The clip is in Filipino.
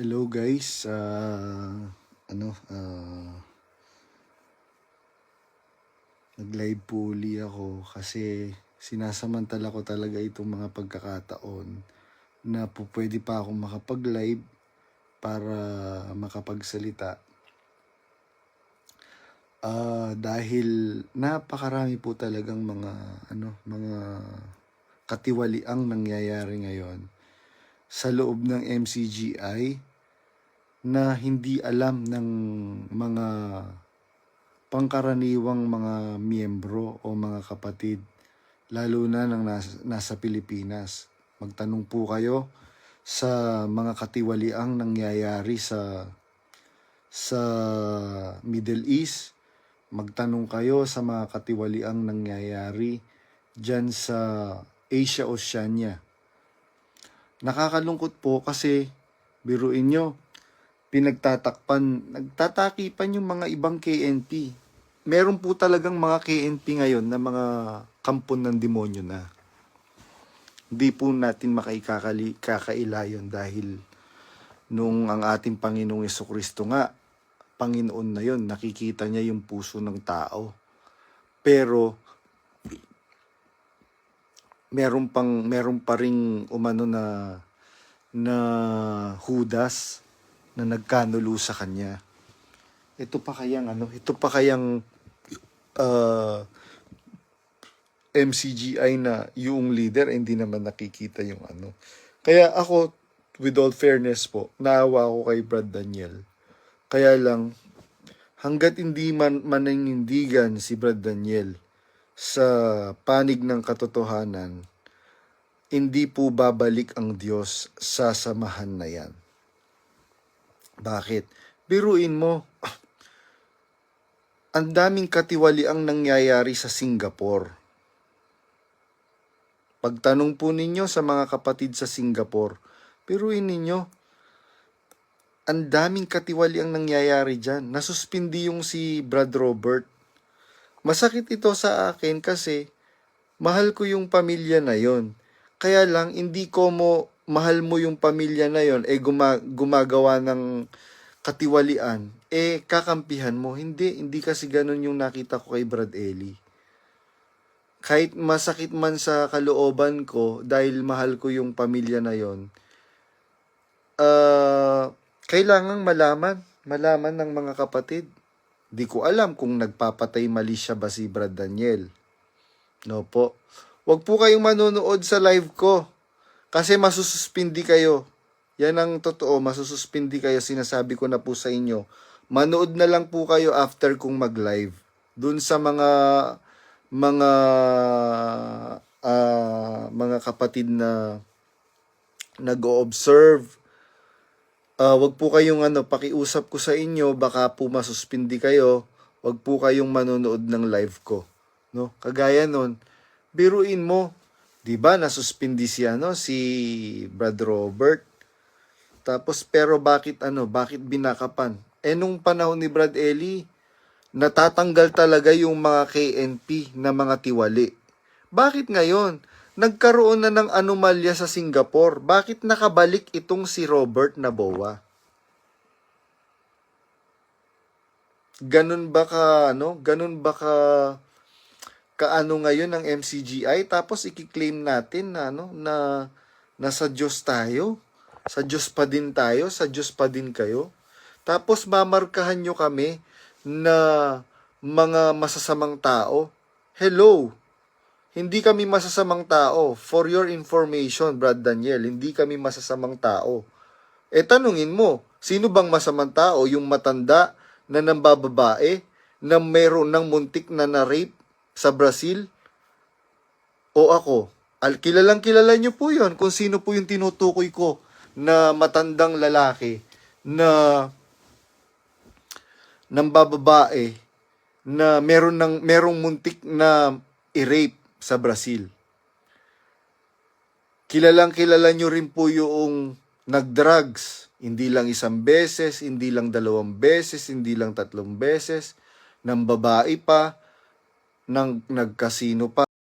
Hello guys, Ah, ano, ah, nag-live po uli ako kasi sinasamantala ko talaga itong mga pagkakataon na po pwede pa akong makapag-live para makapagsalita. Ah, dahil napakarami po talagang mga ano, mga katiwaliang nangyayari ngayon sa loob ng MCGI na hindi alam ng mga pangkaraniwang mga miyembro o mga kapatid, lalo na ng nasa, nasa Pilipinas. Magtanong po kayo sa mga katiwaliang nangyayari sa sa Middle East. Magtanong kayo sa mga katiwaliang nangyayari dyan sa Asia Oceania. Nakakalungkot po kasi biruin nyo, pinagtatakpan, nagtatakipan yung mga ibang KNP. Meron po talagang mga KNP ngayon na mga kampon ng demonyo na. Hindi po natin makaikakali, kakaila yun dahil nung ang ating Panginoong Yeso Kristo nga, Panginoon na yon nakikita niya yung puso ng tao. Pero meron pang meron pa ring umano na na Judas na nagkanulo sa kanya. Ito pa kayang ano, ito pa kayang uh, MCGI na yung leader eh, hindi naman nakikita yung ano. Kaya ako with all fairness po, naawa ako kay Brad Daniel. Kaya lang hanggat hindi man mananindigan si Brad Daniel sa panig ng katotohanan, hindi po babalik ang Diyos sa samahan na yan. Bakit? Biruin mo, ang daming katiwali ang nangyayari sa Singapore. Pagtanong po ninyo sa mga kapatid sa Singapore, biruin ninyo, ang daming katiwali ang nangyayari dyan. Nasuspindi yung si Brad Robert. Masakit ito sa akin kasi mahal ko yung pamilya na yon. Kaya lang, hindi ko mo mahal mo yung pamilya na yon, eh guma- gumagawa ng katiwalian, eh kakampihan mo. Hindi, hindi kasi ganun yung nakita ko kay Brad Ellie. Kahit masakit man sa kalooban ko dahil mahal ko yung pamilya na yon, uh, kailangang malaman, malaman ng mga kapatid. Di ko alam kung nagpapatay mali siya ba si Brad Daniel. No po. Huwag po kayong manonood sa live ko. Kasi masususpindi kayo. Yan ang totoo, masususpindi kayo. Sinasabi ko na po sa inyo. Manood na lang po kayo after kung mag-live. Dun sa mga mga ah, mga kapatid na nag-o-observe. Ah, wag po kayong ano, pakiusap ko sa inyo, baka po masuspindi kayo. Wag po kayong manonood ng live ko. No? Kagaya nun, biruin mo, 'di ba? Nasuspindi si ano si Brad Robert. Tapos pero bakit ano, bakit binakapan? Eh nung panahon ni Brad Ellie, natatanggal talaga yung mga KNP na mga tiwali. Bakit ngayon? Nagkaroon na ng anomalya sa Singapore. Bakit nakabalik itong si Robert Naboa? Ganun ba ka, ano? Ganun ba ka kaano ngayon ng MCGI tapos ikiklaim natin na ano na nasa Diyos tayo sa Diyos pa din tayo sa Diyos pa din kayo. Tapos mamarkahan nyo kami na mga masasamang tao. Hello! Hindi kami masasamang tao. For your information Brad Daniel hindi kami masasamang tao. Eh tanungin mo sino bang masamang tao? Yung matanda na nambababae na meron ng muntik na na-rape sa Brazil o ako. Al kilalang kilala niyo po 'yon kung sino po yung tinutukoy ko na matandang lalaki na ng bababae na meron ng merong muntik na i-rape sa Brazil. Kilalang kilala niyo rin po yung nag-drugs. Hindi lang isang beses, hindi lang dalawang beses, hindi lang tatlong beses, ng babae pa, ng nagkasino pa.